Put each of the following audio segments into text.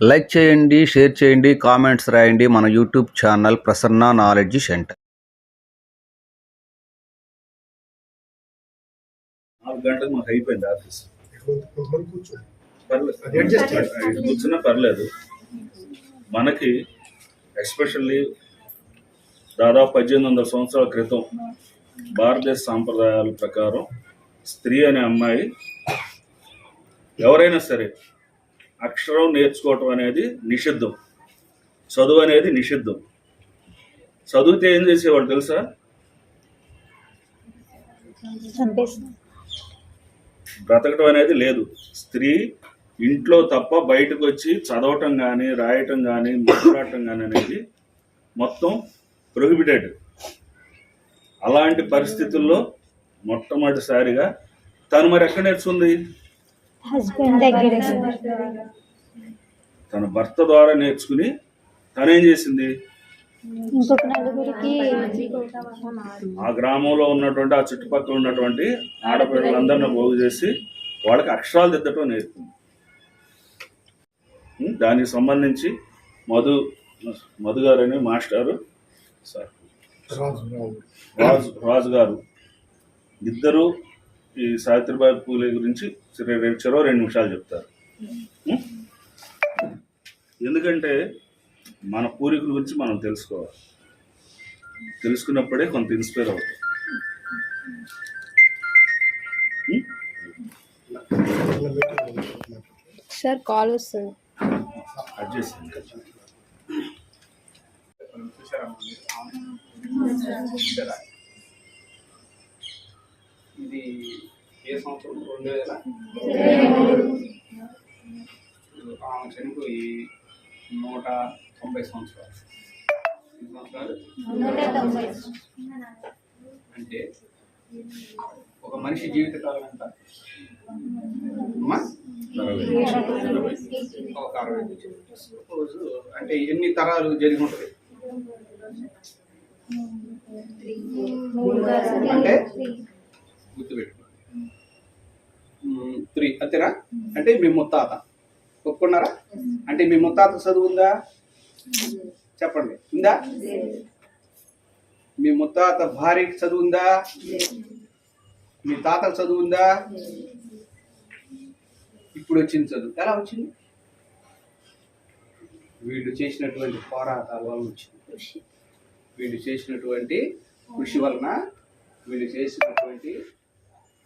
Like చేయండి share చేయండి comments రాయండి మన YouTube channel Prasanna knowledge centre. నాలుగు గంటలకు మాకు అయిపోయింది ఆఫీస్. పర్లేదు కూర్చున్నా పర్లేదు. మనకి ఎస్పెషల్లీ దాదాపు పద్దెనిమిది వందల సంవత్సరాల క్రితం భారతదేశ సాంప్రదాయాల ప్రకారం స్త్రీ అనే అమ్మాయి ఎవరైనా సరే అక్షరం నేర్చుకోవటం అనేది నిషిద్ధం. చదువు అనేది నిషిద్ధం. చదివితే ఏం చేసేవాడు తెలుసా? బ్రతకటం అనేది లేదు. స్త్రీ ఇంట్లో తప్ప బయటకు వచ్చి చదవటం కానీ రాయటం కానీ మాట్లాడటం కానీ అనేది మొత్తం ప్రొహిబిటెడ్ అలాంటి పరిస్థితుల్లో మొట్టమొదటిసారిగా తను మరి ఎక్కడ నేర్చుకుంది? హస్బెండ్ దగ్గర తన భర్త ద్వారా నేర్చుకుని తనేం చేసింది? ఇంకొక నలుగురికి ఆ గ్రామంలో ఉన్నటువంటి ఆ చుట్టుపక్కల ఉన్నటువంటి ఆడపిల్లలందరినీ పోగు చేసి వాళ్ళకి అక్షరాలు దిద్దటం నేర్పింది. దానికి సంబంధించి మధు మధు గారని మాస్టారు సార్. రాజు రాజు గారు ఇద్దరు ఈ సావిత్రిబాయి పూలే గురించి చెరో రెండు చెరో రెండు నిమిషాలు చెప్తారు? ఎందుకంటే మన పూర్వీకుల గురించి మనం తెలుసుకోవాలి. తెలుసుకున్నప్పుడే కొంత ఇన్స్పైర్ అవుతాం. సార్ కాల్ వస్తుంది. అడ్జస్ట్ సంవత్సరం రెండు వేల ఆమె చనిపోయి నూట తొంభై సంవత్సరాలు. అంటే ఒక మనిషి జీవితకాలం ఎంత? ఒక అరవై. రోజు అంటే ఎన్ని తరాలు జరిగి ఉంటుంది? అంటే గుర్తుపెట్టుకోండి త్రీ అంతేనా? అంటే మీ ముత్తాత. ఒప్పుకున్నారా? అంటే మీ ముత్తాత చదువు ఉందా చెప్పండి. ఉందా? మీ ముత్తాత భార్యకి చదువు ఉందా మీ తాతకు చదువు ఉందా ఇప్పుడు వచ్చింది చదువు. ఎలా వచ్చింది? వీళ్ళు చేసినటువంటి పోరాటాల వలన వచ్చింది. వీళ్ళు చేసినటువంటి కృషి వలన వీళ్ళు చేసినటువంటి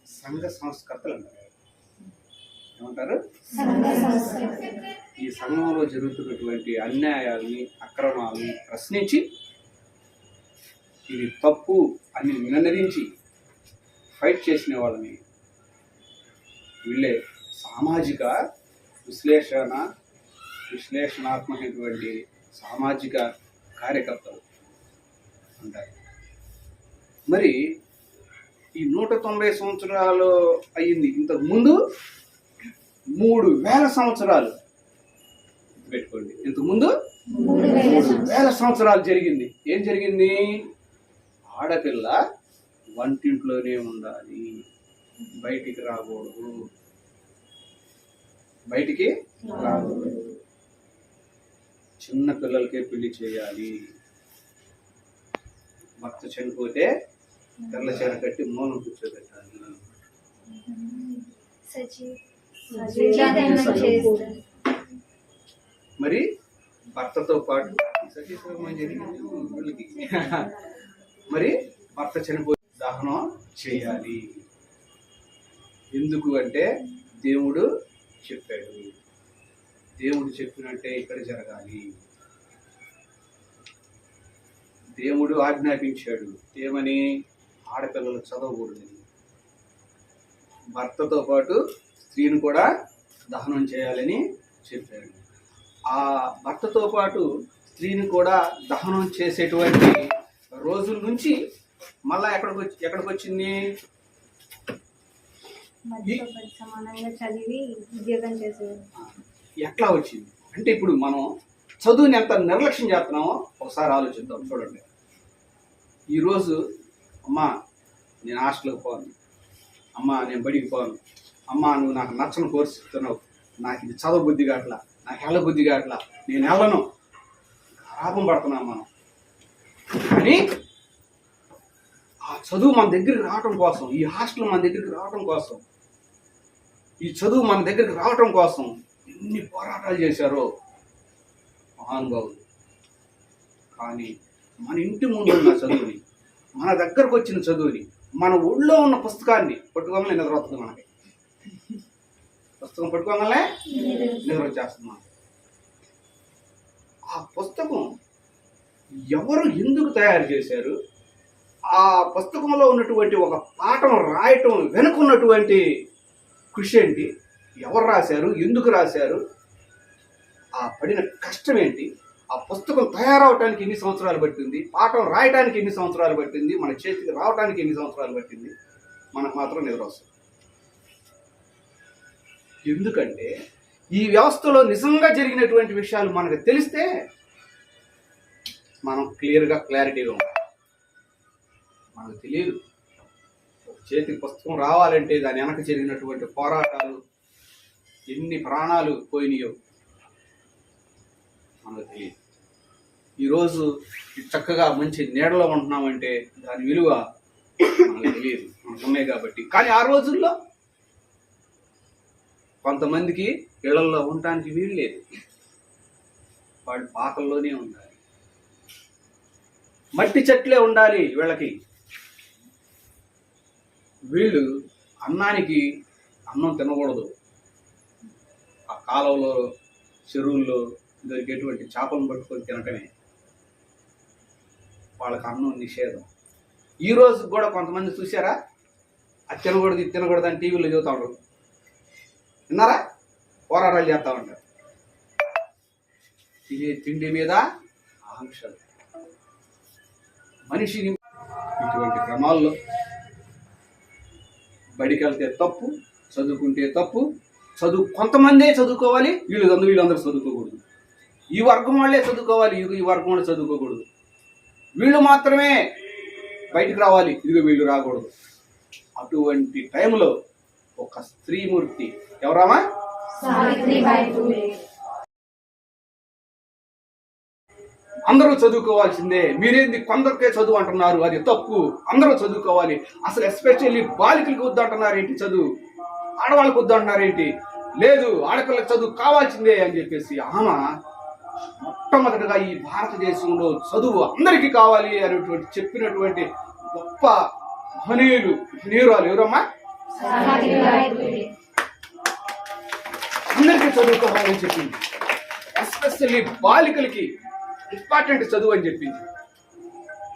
సంఘ సంస్కర్తలు అంటారు ఏమంటారు? ఈ సంఘంలో జరుగుతున్నటువంటి అన్యాయాల్ని అక్రమాలని ప్రశ్నించి ఇది తప్పు అని నినదించి ఫైట్ చేసిన వాళ్ళని వీళ్ళే సామాజిక విశ్లేషణ విశ్లేషణాత్మకమైనటువంటి సామాజిక కార్యకర్తలు అంటారు. మరి ఈ నూట తొంభై సంవత్సరాలు అయ్యింది ఇంతకు ముందు మూడు వేల సంవత్సరాలు. పెట్టుకోండి. ఇంతకుముందు మూడు వేల సంవత్సరాలు జరిగింది. ఏం జరిగింది? ఆడపిల్ల వంటింట్లోనే ఉండాలి. బయటికి రాకూడదు. బయటికి రాకూడదు. చిన్న పిల్లలకే పెళ్ళి చేయాలి. భర్త చనిపోతే తెల్ల చీర కట్టి మూలం కూర్చోబెట్టాలి. మరి భర్తతో పాటు వీళ్ళకి. మరి భర్త చనిపోయి దహనం చేయాలి. ఎందుకు అంటే దేవుడు చెప్పాడు. దేవుడు చెప్పినట్టే ఇక్కడ జరగాలి. దేవుడు ఆజ్ఞాపించాడు. ఏమని ఆడపిల్లలు చదవకూడదని. భర్తతో పాటు స్త్రీని కూడా దహనం చేయాలని చెప్పాడు ఆ భర్తతో పాటు స్త్రీని కూడా దహనం చేసేటువంటి రోజుల నుంచి మళ్ళా ఎక్కడికి వచ్చి ఎక్కడికి వచ్చింది? ఎట్లా వచ్చింది? అంటే ఇప్పుడు మనం చదువుని ఎంత నిర్లక్ష్యం చేస్తున్నామో ఒకసారి ఆలోచిద్దాం చూడండి. ఈరోజు అమ్మా నేను హాస్టల్కి పోను. అమ్మా నేను బడికి పోను. అమ్మా నువ్వు నాకు నచ్చని కోర్సు ఇస్తున్నావు నాకు ఇది చదవ బుద్ధి కాట్లా నాకు వెళ్ళ బుద్ధి కాట్లా నేను వెళ్ళను. లాభం పడుతున్నాం మనం. కానీ ఆ చదువు మన దగ్గరికి రావటం కోసం ఈ హాస్టల్ మన దగ్గరికి రావటం కోసం ఈ చదువు మన దగ్గరికి రావటం కోసం ఎన్ని పోరాటాలు చేశారో మహానుభావులు. కానీ మన ఇంటి ముందు ఉన్న చదువుని మన దగ్గరకు వచ్చిన చదువుని మన ఒళ్ళో ఉన్న పుస్తకాన్ని పట్టుకోమని నిద్ర వస్తుంది మనకి. పుస్తకం పట్టుకోగానే నిద్ర వచ్చేస్తుంది. మనకి ఆ పుస్తకం ఎవరు ఎందుకు తయారు చేశారు? ఆ పుస్తకంలో ఉన్నటువంటి ఒక పాఠం రాయటం వెనుకున్నటువంటి కృషి ఏంటి ఎవరు రాశారు? ఎందుకు రాశారు? ఆ పడిన కష్టం ఏంటి? ఆ పుస్తకం తయారవటానికి ఎన్ని సంవత్సరాలు పట్టింది? పాఠం రాయడానికి ఎన్ని సంవత్సరాలు పట్టింది? మన చేతికి రావడానికి ఎన్ని సంవత్సరాలు పట్టింది? మనకు మాత్రం నిద్ర వస్తుంది. ఎందుకంటే ఈ వ్యవస్థలో నిజంగా జరిగినటువంటి విషయాలు మనకు తెలిస్తే మనం క్లియర్గా క్లారిటీగా ఉంటాం మనకు తెలియదు. చేతికి పుస్తకం రావాలంటే దాని వెనక జరిగినటువంటి పోరాటాలు ఎన్ని ప్రాణాలు పోయినాయో మనకు తెలియదు. ఈరోజు చక్కగా మంచి నీడలో ఉంటున్నామంటే దాని విలువ మనకు తెలియదు. మనకు ఉన్నాయి కాబట్టి. కానీ ఆ రోజుల్లో కొంతమందికి ఇళ్ళలో ఉండటానికి వీలు లేదు. వాడు పాకల్లోనే ఉండాలి. మట్టి చెట్లే ఉండాలి వీళ్ళకి. వీళ్ళు అన్నానికి అన్నం తినకూడదు. ఆ కాలువలో చెరువుల్లో దొరికేటువంటి చేపలను పట్టుకొని తినటమే వాళ్ళకి అన్నం నిషేధం. ఈ కూడా కొంతమంది చూసారా అది తినకూడదు ఇది తినకూడదు అని టీవీలో చూస్తూ ఉంటారు విన్నారా? పోరాటాలు చేస్తూ ఉంటారు తినే తిండి మీద ఆంక్షలు. మనిషిని ఇటువంటి క్రమాల్లో బడికెళ్తే తప్పు చదువుకుంటే తప్పు చదువు కొంతమందే చదువుకోవాలి వీళ్ళు అందరూ వీళ్ళందరూ చదువుకోకూడదు. ఈ వర్గం వాళ్ళే చదువుకోవాలి ఈ వర్గం వాళ్ళు చదువుకోకూడదు. వీళ్ళు మాత్రమే బయటికి రావాలి ఇదిగో వీళ్ళు రాకూడదు. అటువంటి టైంలో ఒక స్త్రీమూర్తి. ఎవరామా అందరూ చదువుకోవాల్సిందే. మీరేంది కొందరికే చదువు అంటున్నారు? అది తప్పు. అందరూ చదువుకోవాలి. అసలు ఎస్పెషల్లీ బాలికలకు వద్దు అంటున్నారు ఏంటి చదువు? ఆడవాళ్ళకి వద్దు అంటున్నారు ఏంటి లేదు ఆడపిల్లకి చదువు కావాల్సిందే అని చెప్పేసి ఆమె మొట్టమొదటిగా ఈ భారతదేశంలో చదువు అందరికీ కావాలి అనేటువంటి చెప్పినటువంటి గొప్ప మహనీయులు మహనీయురాలు ఎవరమ్మా? అందరికీ చదువుకోవాలని చెప్పింది ఎస్పెషల్లీ బాలికలకి ఇంపార్టెంట్ చదువు అని చెప్పింది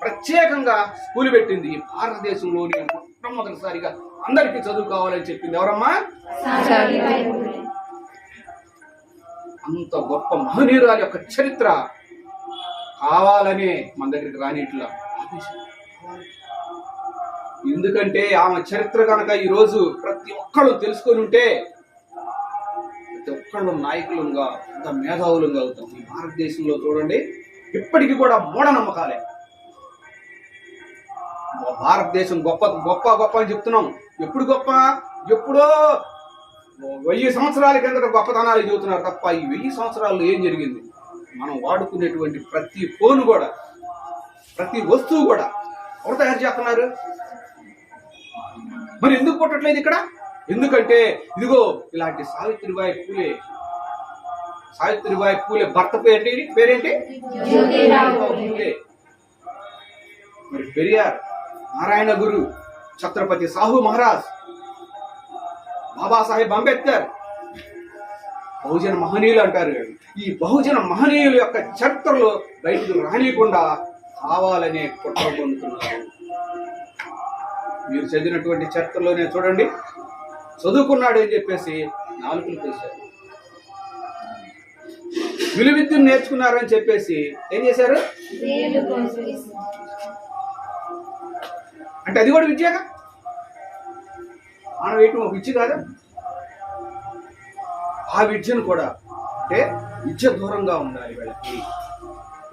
ప్రత్యేకంగా స్కూల్ పెట్టింది భారతదేశంలోని మొట్టమొదటిసారిగా అందరికీ చదువు కావాలని చెప్పింది ఎవరమ్మా? అంత గొప్ప మహనీయురాలి యొక్క చరిత్ర కావాలనే మన దగ్గరికి రానిట్లా ఎందుకంటే ఆమె చరిత్ర కనుక ఈరోజు ప్రతి ఒక్కళ్ళు తెలుసుకొని ఉంటే ప్రతి ఒక్కళ్ళు నాయకులుగా అంత మేధావులుగా అవుతాం. ఈ భారతదేశంలో చూడండి ఇప్పటికీ కూడా మూఢనమ్మకాలే భారతదేశం గొప్ప గొప్ప గొప్ప అని చెప్తున్నాం. ఎప్పుడు గొప్ప? ఎప్పుడో వెయ్యి సంవత్సరాల కిందట గొప్పతనాలు చెబుతున్నారు తప్ప ఈ వెయ్యి సంవత్సరాల్లో ఏం జరిగింది? మనం వాడుకునేటువంటి ప్రతి ఫోన్ కూడా ప్రతి వస్తువు కూడా ఎవరు తయారు చేస్తున్నారు? మరి ఎందుకు పుట్టట్లేదు ఇక్కడ? ఎందుకంటే ఇదిగో ఇలాంటి సావిత్రిబాయి పూలే సావిత్రిబాయి పూలే భర్త పేరేంటి? పేరేంటి? పూలే. మరి పెరియార్ నారాయణ గురు ఛత్రపతి సాహు మహారాజ్ బాబాసాహెబ్ అంబేద్కర్ బహుజన మహనీయులు అంటారు ఈ బహుజన మహనీయుల యొక్క చరిత్రలో బయటకు రానియకుండా కావాలనే కుట్ర పొందుతున్నారు. మీరు చదివినటువంటి చరిత్రలోనే చూడండి. చదువుకున్నాడు అని చెప్పేసి నాలుగులు చేశారు విలువిద్యను నేర్చుకున్నారు అని చెప్పేసి ఏం చేశారు? అంటే అది కూడా విద్యగా? మనం వేయటం ఒక విద్య కాదా? ఆ విద్యను కూడా అంటే విద్య దూరంగా ఉండాలి వీళ్ళకి.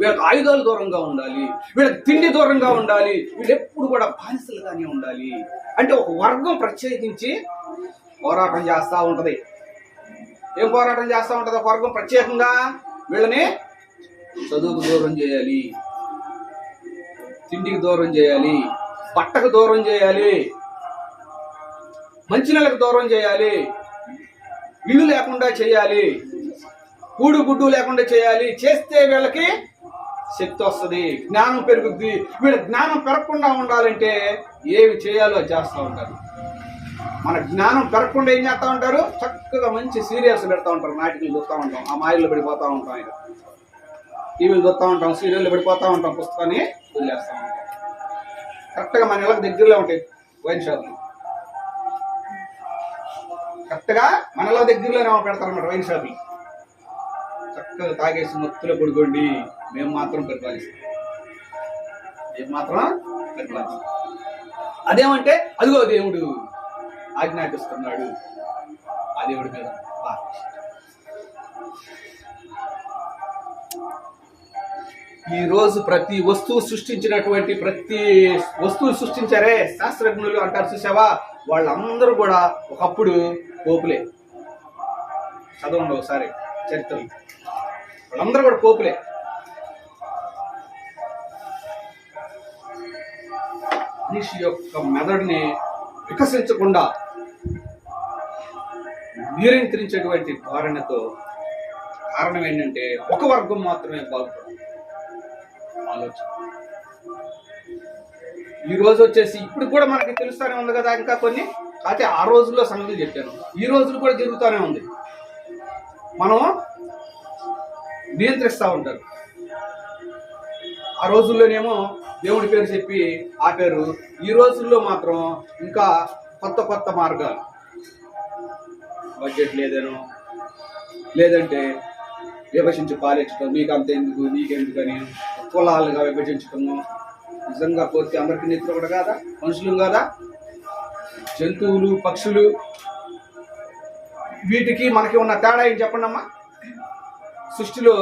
వీళ్ళకి ఆయుధాలు దూరంగా ఉండాలి వీళ్ళకి తిండి దూరంగా ఉండాలి వీళ్ళు ఎప్పుడు కూడా బానిసలుగానే ఉండాలి. అంటే ఒక వర్గం ప్రత్యేకించి పోరాటం చేస్తూ ఉంటుంది. ఏం పోరాటం చేస్తూ ఉంటుంది ఒక వర్గం ప్రత్యేకంగా? వీళ్ళని చదువుకు దూరం చేయాలి తిండికి దూరం చేయాలి బట్టకు దూరం చేయాలి మంచినీళ్ళకి దూరం చేయాలి ఇల్లు లేకుండా చేయాలి కూడు గుడ్డు లేకుండా చేయాలి చేస్తే వీళ్ళకి శక్తి వస్తుంది. జ్ఞానం పెరుగుద్ది. వీడు జ్ఞానం పెరగకుండా ఉండాలంటే ఏమి చేయాలో అది చేస్తూ ఉంటారు. మన జ్ఞానం పెరగకుండా ఏం చేస్తూ ఉంటారు? చక్కగా మంచి సీరియల్స్ పెడతా ఉంటారు. నాటికలు చూస్తూ ఉంటాం. ఆ మాయల్లో పడిపోతూ ఉంటాం ఇక. టీవీలు చూస్తూ ఉంటాం. సీరియల్లో పడిపోతూ ఉంటాం. పుస్తకాన్ని వదిలేస్తూ ఉంటాం. కరెక్ట్గా మన ఇళ్ళకి దగ్గరలో ఉంటాయి వైన్ షాపులు కరెక్ట్గా మనలో దగ్గరలోనే పెడతారు అన్నమాట వైన్ షాపులు చక్కగా తాగేసి మొత్తులో పడుకోండి. మేము మాత్రం పరిపాలిస్తాం. మేము మాత్రం పరిపాలిస్తాం. అదేమంటే అదిగో దేవుడు ఆజ్ఞాపిస్తున్నాడు. ఆ దేవుడి మీద ఈరోజు ప్రతి వస్తువు సృష్టించినటువంటి ప్రతి వస్తువు సృష్టించారే శాస్త్రజ్ఞులు అంటారు చూసావా వాళ్ళందరూ కూడా ఒకప్పుడు పోపులే. చదవండి ఒకసారి చరిత్రలు. వాళ్ళందరూ కూడా పోపులే. మనిషి యొక్క మెదడుని వికసించకుండా నియంత్రించేటువంటి ధోరణితో కారణం ఏంటంటే ఒక వర్గం మాత్రమే బాగుపడదు. ఆలోచన. ఈ రోజు వచ్చేసి ఇప్పుడు కూడా మనకి తెలుస్తూనే ఉంది కదా ఇంకా కొన్ని. అయితే ఆ రోజుల్లో సంగతులు చెప్పాను. ఈ రోజులు కూడా జరుగుతూనే ఉంది. మనం నియంత్రిస్తూ ఉంటారు. ఆ రోజుల్లోనేమో దేవుడి పేరు చెప్పి ఆపారు. ఈ రోజుల్లో మాత్రం ఇంకా కొత్త కొత్త మార్గాలు. బడ్జెట్ లేదనో లేదంటే విభజించి పాలించడం మీకు అంత ఎందుకు నీకెందుకు కులాలుగా విభజించడము నిజంగా పోతే అందరికీ నిద్ర కూడా కాదా? మనుషులు కాదా? జంతువులు పక్షులు వీటికి మనకి ఉన్న తేడా ఏం చెప్పండి అమ్మా సృష్టిలో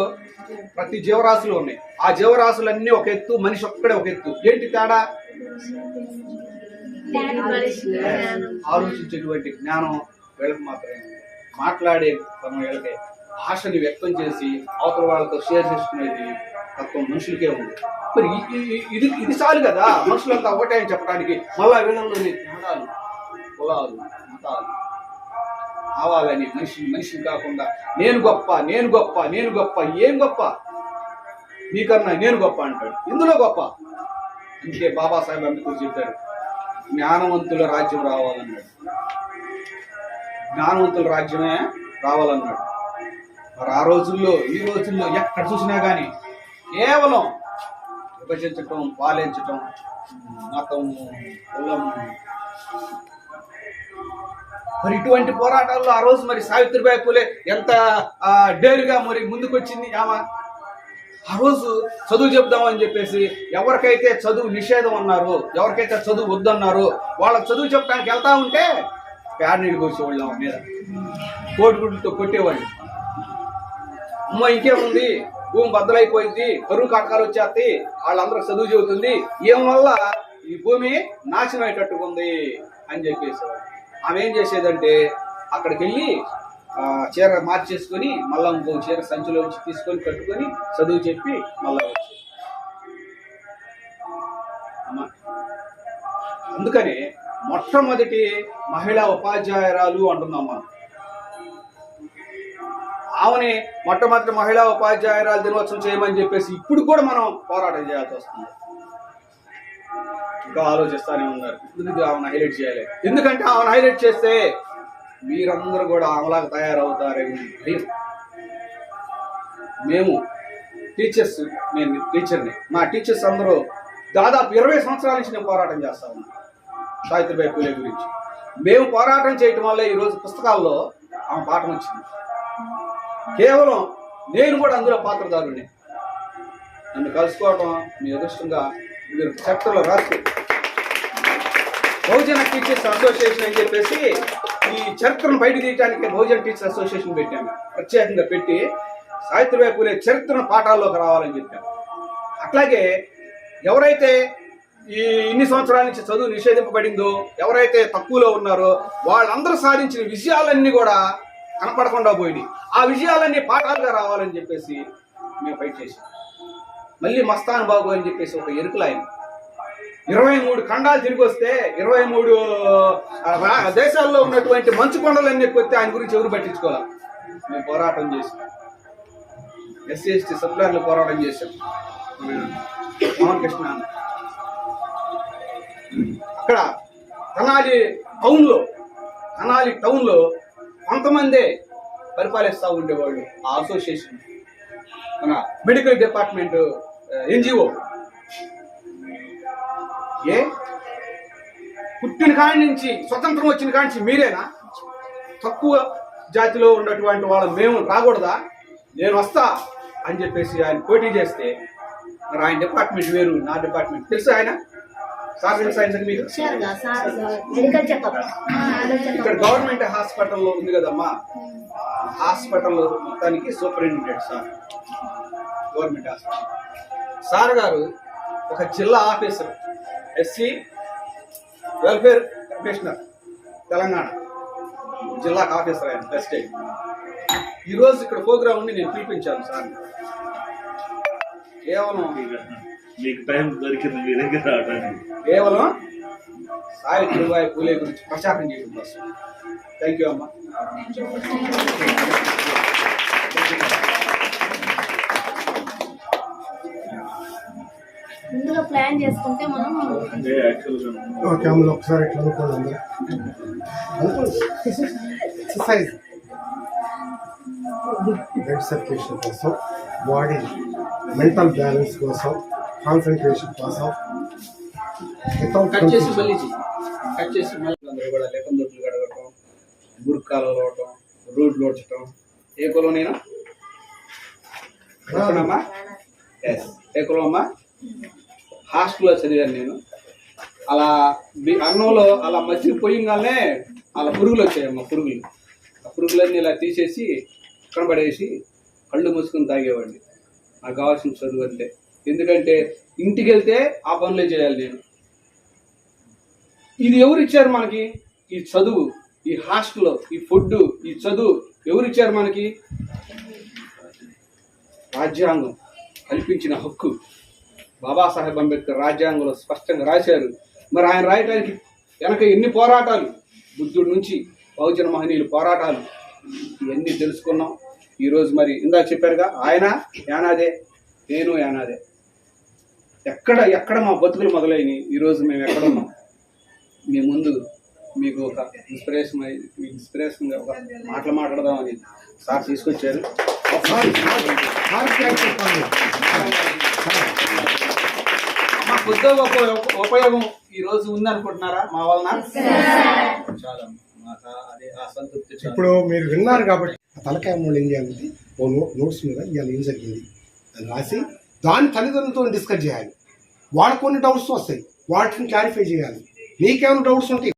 ప్రతి జీవరాశులు ఉన్నాయి. ఆ జీవరాశులన్నీ ఒక ఎత్తు మనిషి ఒక్కడే ఒక ఎత్తు. ఏంటి తేడా? ఆలోచించేటువంటి జ్ఞానం వీళ్ళకి మాత్రమే. మాట్లాడే తమ వీళ్ళకి భాషని వ్యక్తం చేసి అవతల వాళ్ళతో షేర్ చేసుకునేది తత్వం మనుషులకే ఉంది. మరి ఇది ఇది చాలు కదా? మనుషులంతా ఒకటే అని చెప్పడానికి మళ్ళా వీళ్ళలోని తేడాలు కులాలు మతాలు కావాలని మనిషి మనిషిని కాకుండా నేను గొప్ప నేను గొప్ప నేను గొప్ప ఏం గొప్ప? నీకన్నా నేను గొప్ప అంటాడు. ఇందులో గొప్ప. అందుకే బాబాసాహెబ్ అంబేద్కర్ చెప్పారు జ్ఞానవంతుల రాజ్యం రావాలన్నాడు. జ్ఞానవంతుల రాజ్యమే రావాలన్నాడు. మరి ఆ రోజుల్లో ఈ రోజుల్లో ఎక్కడ చూసినా కానీ కేవలం విభజించటం పాలించటం మతం కులం మరి ఇటువంటి పోరాటాల్లో ఆ రోజు మరి సావిత్రిబాయి పూలే ఎంత డేరుగా మరి ముందుకొచ్చింది ఆమె ఆ రోజు చదువు చెప్దామని చెప్పేసి ఎవరికైతే చదువు నిషేధం అన్నారు ఎవరికైతే చదువు వద్దన్నారు వాళ్ళకి చదువు చెప్పడానికి వెళ్తా ఉంటే పేడ నీళ్ళు కోసేవాళ్ళు ఆమె మీద. కోడిగుడ్లతో కొట్టేవాళ్ళు. అమ్మ ఇంకేముంది? భూమి బద్దలైపోయింది కరువు కాటకాలు వచ్చేస్తాయి వాళ్ళందరూ చదువు చెబుతుంది. ఏం వల్ల? ఈ భూమి నాశనం అయ్యేటట్టుకుంది అని చెప్పేసేవాడు ఆమె ఏం చేసేదంటే అక్కడికి వెళ్ళి చీర మార్చేసుకొని మళ్ళా ఇంకో చీర సంచిలో ఉంచి తీసుకొని కట్టుకొని చదువు చెప్పి మళ్ళా వచ్చి. అందుకని మొట్టమొదటి మహిళా ఉపాధ్యాయురాలు అంటున్నాం మనం. ఆమెని మొట్టమొదటి మహిళా ఉపాధ్యాయురాలు దినోత్సవం చేయమని చెప్పేసి ఇప్పుడు కూడా మనం పోరాటం చేయాల్సి వస్తుంది. ఇంకా ఆలోచిస్తానే ఉన్నారు. ఎందుకు ఆమెను హైలైట్ చేయాలి? ఎందుకంటే ఆమెను హైలైట్ చేస్తే మీరందరూ కూడా ఆమెలాగా తయారవుతారని భయం. మేము టీచర్స్ నేను టీచర్ని మా టీచర్స్ అందరూ దాదాపు ఇరవై సంవత్సరాల నుంచి నేను పోరాటం చేస్తా ఉన్నాను సావిత్రిబాయి పూలే గురించి. మేము పోరాటం చేయటం వల్ల ఈరోజు పుస్తకాల్లో ఆమె పాఠం వచ్చింది. కేవలం నేను కూడా అందులో పాత్రదారుని నన్ను కలుసుకోవటం మీ అదృష్టంగా మీరు చట్టంలో రాసి బహుజన టీచర్స్ అసోసియేషన్ అని చెప్పేసి ఈ చరిత్రను బయట తీయడానికి బహుజన టీచర్స్ అసోసియేషన్ పెట్టాము. ప్రత్యేకంగా పెట్టి సావిత్రిబాయి పూలే చరిత్రను పాఠాల్లోకి రావాలని చెప్పాము అట్లాగే ఎవరైతే ఈ ఇన్ని సంవత్సరాల నుంచి చదువు నిషేధింపబడిందో ఎవరైతే తక్కువలో ఉన్నారో వాళ్ళందరూ సాధించిన విజయాలన్నీ కూడా కనపడకుండా పోయినాయి. ఆ విజయాలన్నీ పాఠాలుగా రావాలని చెప్పేసి మేము ఫైట్ చేసాం మళ్ళీ మస్తాన్ బాబు అని చెప్పేసి ఒక ఎరుకులు ఆయన ఇరవై మూడు ఖండాలు తిరిగి వస్తే ఇరవై మూడు దేశాల్లో ఉన్నటువంటి మంచు కొండలన్నీ కొత్తే ఆయన గురించి ఎవరు పట్టించుకోవాలి? మేము పోరాటం చేసాం ఎస్సీ ఎస్టీ సప్లైర్లు పోరాటం చేశాం. మోహన్ కృష్ణ అక్కడ తెనాలి టౌన్లో కనాలి టౌన్లో కొంతమందే పరిపాలిస్తూ ఉండేవాళ్ళు. ఆ అసోసియేషన్. మన మెడికల్ డిపార్ట్మెంట్ ఎన్జిఓ. ఏ? పుట్టిన కాడి నుంచి స్వతంత్రం వచ్చిన కాడి నుంచి మీరేనా? తక్కువ జాతిలో ఉన్నటువంటి వాళ్ళ మేము రాకూడదా? నేను వస్తా అని చెప్పేసి ఆయన పోటీ చేస్తే మరి ఆయన డిపార్ట్మెంట్ వేరు నా డిపార్ట్మెంట్. తెలుసు ఆయన? సార్ మీకు? ఇక్కడ గవర్నమెంట్ హాస్పిటల్లో ఉంది కదమ్మా. హాస్పిటల్ మొత్తానికి superintendent sir. Government hospital. Sir గారు ఒక జిల్లా officer. SC welfare commissioner Telangana జిల్లాకు ఆఫీసర్ ఆయన బెస్ట్ ఈరోజు ఇక్కడ ప్రోగ్రామ్ ఉండి నేను పిలిపించాను సార్. కేవలం మీకు టైం దొరికింది మీ దగ్గర రావడానికి. కేవలం సావిత్రిబాయి పూలే గురించి ప్రచారం చేయడం కోసం. థ్యాంక్ యూ అమ్మా. ముందుగా ప్లాన్ చేసుకుంటే మనం ఓకే అమ్మలు ఒకసారి ఇట్లా అనుకోండి ఎక్సర్సైజ్ బ్లడ్ సర్క్యులేషన్ కోసం బాడీ మెంటల్ బ్యాలెన్స్ కోసం కాన్సన్ట్రేషన్ కోసం కట్ చేసి. మళ్ళీ. కట్ చేసి మళ్ళీ. అందరూ కూడా లేకం దొడ్లు కడగటం బుర్కాలు లోటం రోడ్లు ఓడ్చటం ఏ కులం నేను? ఎస్ ఏ కులం అమ్మా? హాస్టల్లో చదివాను నేను. అలా మీ అన్నంలో అలా మధ్య పోయింగానే అలా పురుగులు వచ్చాయమ్మా పురుగులు. ఆ పురుగులన్నీ ఇలా తీసేసి కనబడేసి కళ్ళు మూసుకొని తాగేవాడిని. నాకు కావాల్సిన చదువు అంటే ఎందుకంటే ఇంటికి వెళ్తే ఆ పనులే చేయాలి నేను. ఇది ఎవరు ఇచ్చారు మనకి? ఈ చదువు ఈ హాస్టల్ ఈ ఫుడ్ ఈ చదువు ఎవరు ఇచ్చారు మనకి? రాజ్యాంగం కల్పించిన హక్కు. బాబాసాహెబ్ అంబేద్కర్ రాజ్యాంగంలో స్పష్టంగా రాశారు మరి ఆయన రాయటానికి వెనక ఎన్ని పోరాటాలు బుద్ధుడి నుంచి బహుజన మహనీయులు పోరాటాలు ఇవన్నీ తెలుసుకున్నాం ఈరోజు మరి ఇందాక చెప్పారుగా ఆయన యానాదే నేను యానాదే ఎక్కడ ఎక్కడ మా బతుకులు మొదలైనవి ఈరోజు మేము ఎక్కడున్నాం మీ ముందు మీకు ఒక ఇన్స్పిరేషన్ మీకు ఇన్స్పిరేషన్గా ఒక మాటలు మాట్లాడదామని సార్ తీసుకొచ్చారు మా గొప్ప ఉపయోగం ఈ రోజు ఉందనుకుంటున్నారా మా వలన? చాలా అదే. ఇప్పుడు మీరు విన్నారు కాబట్టి ఆ తలకాయ మూడు ఏం చేయాలంటే ఓ నో నోట్స్ మీద ఇవాళ ఏం జరిగింది? అని రాసి దాని తల్లిదండ్రులతో డిస్కస్ చేయాలి. వాళ్ళకు కొన్ని డౌట్స్ వస్తాయి. వాటిని క్లారిఫై చేయాలి. నీకేమైనా డౌట్స్ ఉంటే